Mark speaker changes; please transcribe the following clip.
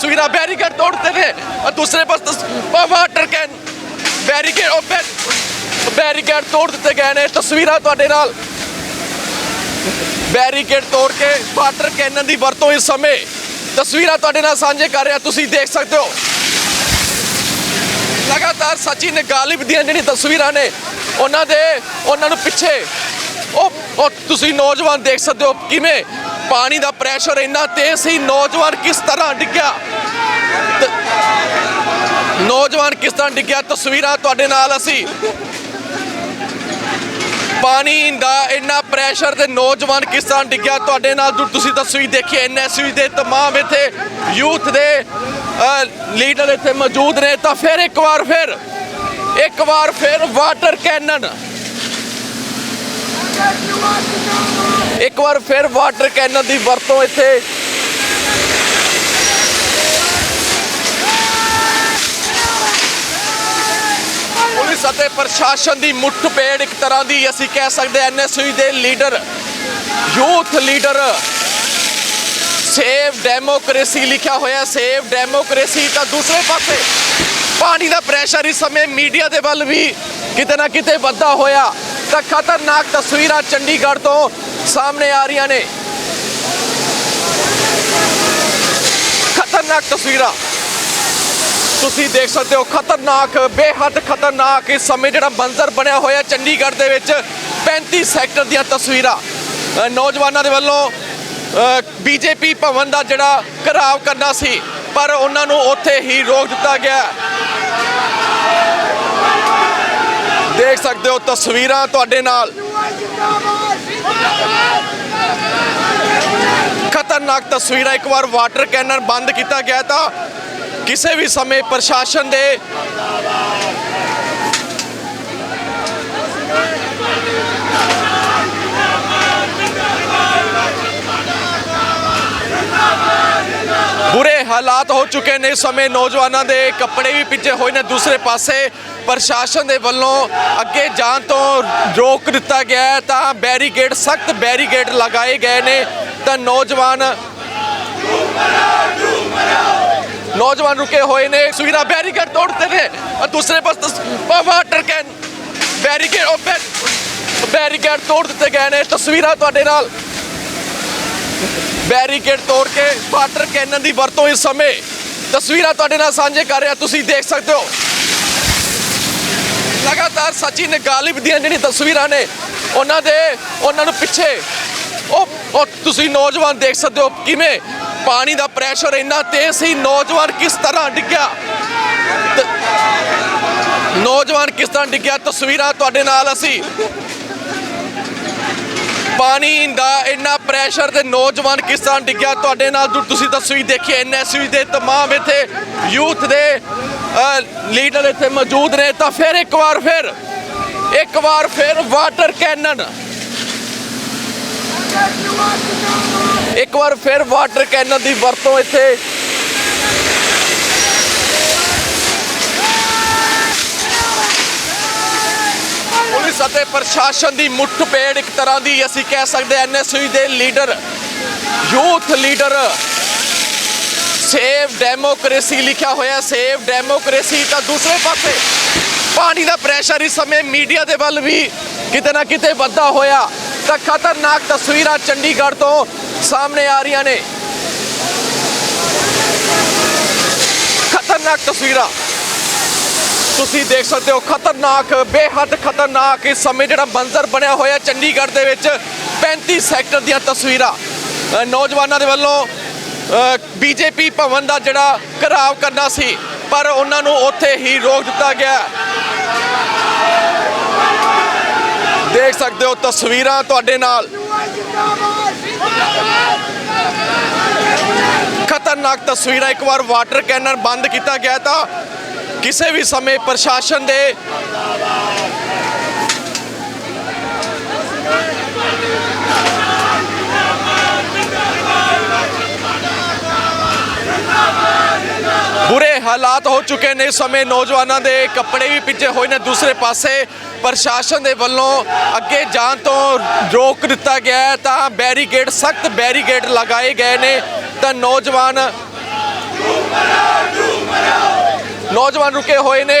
Speaker 1: ਤਸਵੀਰਾਂ ਬੈਰੀਕੇਡ ਤੋੜਦੇ ਨੇ ਔਰ ਦੂਸਰੇ ਪਾਸ ਤਸ- ਵਾਟਰ ਕੈਨ ਬੈਰੀਕੇਡ, ਉਹ ਤੋੜ ਦਿੱਤੇ ਗਏ ਨੇ। ਤਸਵੀਰਾਂ ਤੁਹਾਡੇ ਨਾਲ। ਬੈਰੀਕੇਡ ਤੋੜ ਕੇ ਵਾਟਰ ਕੈਨਨ ਦੀ ਵਰਤੋਂ ਇਸ ਸਮੇਂ। ਤਸਵੀਰਾਂ ਤੁਹਾਡੇ ਨਾਲ ਸਾਂਝੇ ਕਰ ਰਿਹਾ। ਤੁਸੀਂ ਦੇਖ ਸਕਦੇ ਹੋ। ਲਗਾਤਾਰ ਸਚਿਨ ਗਾਲਿਬ ਦੀਆਂ ਜਿਹੜੀਆਂ ਤਸਵੀਰਾਂ ਨੇ, ਉਹਨਾਂ ਦੇ ਉਹਨਾਂ ਨੂੰ ਪਿੱਛੇ ਉਹ ਉਹ ਤੁਸੀਂ ਨੌਜਵਾਨ ਦੇਖ ਸਕਦੇ ਹੋ ਕਿਵੇਂ ਪਾਣੀ ਦਾ ਪ੍ਰੈਸ਼ਰ ਇੰਨਾ ਤੇਜ਼ ਸੀ, ਨੌਜਵਾਨ ਕਿਸ ਤਰ੍ਹਾਂ ਡਿੱਗਿਆ? ਨੌਜਵਾਨ ਕਿਸ ਤਰ੍ਹਾਂ ਡਿੱਗਿਆ? ਤਸਵੀਰਾਂ ਤੁਹਾਡੇ ਨਾਲ ਅਸੀਂ। ਪਾਣੀ ਦਾ ਇੰਨਾ ਪ੍ਰੈਸ਼ਰ ਤੇ ਨੌਜਵਾਨ ਕਿਸ ਤਰ੍ਹਾਂ ਡਿੱਗਿਆ? ਤੁਹਾਡੇ ਨਾਲ ਜੋ ਤੁਸੀਂ ਤਸਵੀਰ ਦੇਖੀ, ਐਨਐਸਯੂ ਦੇ ਤਮਾਮ ਇੱਥੇ ਯੂਥ ਦੇ ਲੀਡਰ ਇੱਥੇ ਮੌਜੂਦ ਨੇ। ਤਾਂ ਫਿਰ ਇੱਕ ਵਾਰ ਫਿਰ, ਇੱਕ ਵਾਰ ਫਿਰ ਵਾਟਰ ਕੈਨਨ। ਇੱਕ ਵਾਰ ਫਿਰ ਵਾਟਰ ਕੈਨਨ ਦੀ ਵਰਤੋਂ ਇੱਥੇ। ਪੁਲਿਸ ਅਤੇ ਪ੍ਰਸ਼ਾਸਨ ਦੀ ਮੁੱਠਭੇੜ ਇੱਕ ਤਰ੍ਹਾਂ ਦੀ ਅਸੀਂ ਕਹਿ ਸਕਦੇ ਐਨਐਸਯੂ ਦੇ leader, youth leader. Save democracy ਲਿਖਿਆ ਹੋਇਆ, ਸੇਵ ਡੈਮੋਕ੍ਰੇਸੀ ਤਾਂ ਦੂਸਰੇ ਪਾਸੇ। ਪਾਣੀ ਦਾ ਪ੍ਰੈਸ਼ਰ ਇਸ ਸਮੇਂ ਮੀਡੀਆ ਦੇ ਵੱਲ ਵੀ ਕਿਤੇ ਨਾ ਕਿਤੇ ਵੱਧਾ ਹੋਇਆ। ਤਾਂ ਖਤਰਨਾਕ ਤਸਵੀਰਾਂ ਚੰਡੀਗੜ੍ਹ ਤੋਂ ਸਾਹਮਣੇ ਆ ਰਹੀਆਂ ਨੇ। ਖਤਰਨਾਕ ਤਸਵੀਰਾਂ। ਤੁਸੀਂ ਦੇਖ ਸਕਦੇ ਹੋ, ਖਤਰਨਾਕ, ਬੇਹੱਦ ਖਤਰਨਾਕ ਇਸ ਸਮੇਂ ਜਿਹੜਾ ਮੰਜ਼ਰ ਬਣਿਆ ਹੋਇਆ ਚੰਡੀਗੜ੍ਹ ਦੇ ਵਿੱਚ। 35 ਸੈਕਟਰ ਦੀਆਂ ਤਸਵੀਰਾਂ। ਨੌਜਵਾਨਾਂ ਦੇ ਵੱਲੋਂ ਬੀਜੇਪੀ ਭਵਨ ਦਾ ਜਿਹੜਾ ਘਰਾਵ ਕਰਨਾ ਸੀ, ਪਰ ਉਹਨਾਂ ਨੂੰ ਉੱਥੇ ਹੀ ਰੋਕ ਦਿੱਤਾ ਗਿਆ ਦੇਖ ਸਕਦੇ ਹੋ ਤਸਵੀਰਾਂ ਤੁਹਾਡੇ ਨਾਲ। ਖਤਰਨਾਕ ਤਸਵੀਰਾਂ ਇੱਕ ਵਾਰ ਵਾਟਰ ਕੈਨਨ ਬੰਦ ਕੀਤਾ ਗਿਆ ਤਾਂ ਕਿਸੇ ਵੀ ਸਮੇਂ ਪ੍ਰਸ਼ਾਸਨ ਦੇ ਬੁਰੇ ਹਾਲਾਤ ਹੋ ਚੁੱਕੇ ਨੇ ਇਸ ਸਮੇਂ ਨੌਜਵਾਨਾਂ ਦੇ ਕੱਪੜੇ ਵੀ ਪਿੱਛੇ ਹੋਏ ਨੇ ਦੂਸਰੇ ਪਾਸੇ ਪ੍ਰਸ਼ਾਸਨ ਦੇ ਵੱਲੋਂ ਅੱਗੇ ਜਾਣ ਤੋਂ ਰੋਕ ਦਿੱਤਾ ਗਿਆ ਹੈ ਤਾਂ ਬੈਰੀਕੇਡ ਸਖਤ ਬੈਰੀਕੇਡ ਲਗਾਏ ਗਏ ਨੇ। ਤਾਂ ਨੌਜਵਾਨ ਨੌਜਵਾਨ ਰੁਕੇ ਹੋਏ ਨੇ। ਸੁਵਿਧਾ ਬੈਰੀਕੇਡ ਤੋੜਦੇ ਨੇ ਔਰ ਦੂਸਰੇ ਪਾਸ ਵਾਟਰ ਕੈਨ ਬੈਰੀਕੇਡ ਉਹ ਬੈਰੀਕੇਡ ਤੋੜ ਦਿੱਤੇ ਗਏ ਨੇ। ਤਸਵੀਰਾਂ ਤੁਹਾਡੇ ਨਾਲ। ਬੈਰੀਕੇਡ ਤੋੜ ਕੇ ਵਾਟਰ ਕੈਨਨ ਦੀ ਵਰਤੋਂ ਇਸ ਸਮੇਂ। ਤਸਵੀਰਾਂ ਤੁਹਾਡੇ ਨਾਲ ਸਾਂਝੇ ਕਰ ਰਿਹਾ। ਤੁਸੀਂ ਦੇਖ ਸਕਦੇ ਹੋ। ਲਗਾਤਾਰ ਸਚਿਨ ਗਾਲਿਬ ਦੀਆਂ ਜਿਹੜੀ ਤਸਵੀਰਾਂ ਨੇ, ਉਹਨਾਂ ਦੇ ਉਹਨਾਂ ਨੂੰ ਪਿੱਛੇ ਉਹ ਉਹ ਤੁਸੀਂ ਨੌਜਵਾਨ ਦੇਖ ਸਕਦੇ ਹੋ ਕਿਵੇਂ ਪਾਣੀ ਦਾ ਪ੍ਰੈਸ਼ਰ ਇੰਨਾ ਤੇਜ਼ ਸੀ, ਨੌਜਵਾਨ ਕਿਸ ਤਰ੍ਹਾਂ ਡਿੱਗਿਆ? ਨੌਜਵਾਨ ਕਿਸ ਤਰ੍ਹਾਂ ਡਿੱਗਿਆ? ਤਸਵੀਰਾਂ ਤੁਹਾਡੇ ਨਾਲ ਅਸੀਂ। ਪਾਣੀ ਦਾ ਇੰਨਾ ਪ੍ਰੈਸ਼ਰ ਤੇ ਨੌਜਵਾਨ ਕਿਸ ਤਰ੍ਹਾਂ ਡਿੱਗਿਆ? ਤੁਹਾਡੇ ਨਾਲ ਜੋ ਤੁਸੀਂ ਤਸਵੀਰ ਦੇਖੀ ਐਨਐਸਯੂ ਦੇ ਤਮਾਮ ਇੱਥੇ ਯੂਥ ਦੇ ਲੀਡਰ ਇੱਥੇ ਮੌਜੂਦ ਨੇ, ਤਾਂ ਫਿਰ ਇੱਕ ਵਾਰ ਫਿਰ, ਇੱਕ ਵਾਰ ਫਿਰ ਵਾਟਰ ਕੈਨਨ ਇੱਕ ਵਾਰ ਫਿਰ ਵਾਟਰ ਕੈਨਨ ਦੀ ਵਰਤੋਂ ਇੱਥੇ। ਪੁਲਿਸ ਅਤੇ ਪ੍ਰਸ਼ਾਸਨ ਦੀ ਮੁੱਠਭੇੜ ਇੱਕ ਤਰ੍ਹਾਂ ਦੀ, ਅਸੀਂ ਕਹਿ ਸਕਦੇ ਐਨਐਸਯੂ ਦੇ leader, youth leader. Save democracy ਲਿਖਿਆ ਹੋਇਆ, ਸੇਵ ਡੈਮੋਕ੍ਰੇਸੀ। ਤਾਂ ਦੂਸਰੇ ਪਾਸੇ, ਪਾਣੀ ਦਾ ਪ੍ਰੈਸ਼ਰ ਇਸ ਸਮੇਂ ਮੀਡੀਆ ਦੇ ਵੱਲ ਵੀ ਕਿਤੇ ਨਾ ਕਿਤੇ ਵੱਧਾ ਹੋਇਆ। ਤਾਂ ਖਤਰਨਾਕ ਤਸਵੀਰਾਂ ਚੰਡੀਗੜ੍ਹ ਤੋਂ ਸਾਹਮਣੇ ਆ ਰਹੀਆਂ ਨੇ। ਖਤਰਨਾਕ ਤਸਵੀਰਾਂ। ਤੁਸੀਂ ਦੇਖ ਸਕਦੇ ਹੋ, ਖਤਰਨਾਕ, ਬੇਹੱਦ ਖਤਰਨਾਕ ਇਸ ਸਮੇਂ ਜਿਹੜਾ ਮੰਜ਼ਰ ਬਣਿਆ ਹੋਇਆ ਚੰਡੀਗੜ੍ਹ ਦੇ ਵਿੱਚ 35 ਸੈਕਟਰ ਦੀਆਂ ਤਸਵੀਰਾਂ। ਨੌਜਵਾਨਾਂ ਦੇ ਵੱਲੋਂ ਬੀਜੇਪੀ ਭਵਨ ਦਾ ਜਿਹੜਾ ਘਰਾਵ ਕਰਨਾ ਸੀ, ਪਰ ਉਹਨਾਂ ਨੂੰ ਉੱਥੇ ਹੀ ਰੋਕ ਦਿੱਤਾ ਗਿਆ। ਦੇਖ ਸਕਦੇ ਹੋ ਤਸਵੀਰਾਂ ਤੁਹਾਡੇ ਨਾਲ। ਖਤਰਨਾਕ ਤਸਵੀਰਾਂ, ਇੱਕ ਵਾਰ ਵਾਟਰ ਕੈਨਨ ਬੰਦ ਕੀਤਾ ਗਿਆ ਤਾਂ ਕਿਸੇ ਵੀ ਸਮੇਂ ਪ੍ਰਸ਼ਾਸਨ ਦੇ ਹਾਲਾਤ ਹੋ ਚੁੱਕੇ ਨੇ ਇਸ ਸਮੇਂ ਨੌਜਵਾਨਾਂ ਦੇ ਕੱਪੜੇ ਵੀ ਪਿੱਛੇ ਹੋਏ ਨੇ ਦੂਸਰੇ ਪਾਸੇ। ਪ੍ਰਸ਼ਾਸਨ ਦੇ ਵੱਲੋਂ ਅੱਗੇ ਜਾਣ ਤੋਂ ਰੋਕ ਦਿੱਤਾ ਗਿਆ ਹੈ। ਤਾਂ ਬੈਰੀਕੇਡ, ਸਖਤ ਬੈਰੀਕੇਡ ਲਗਾਏ ਗਏ ਨੇ। ਤਾਂ ਨੌਜਵਾਨ ਨੌਜਵਾਨ ਰੁਕੇ ਹੋਏ ਨੇ।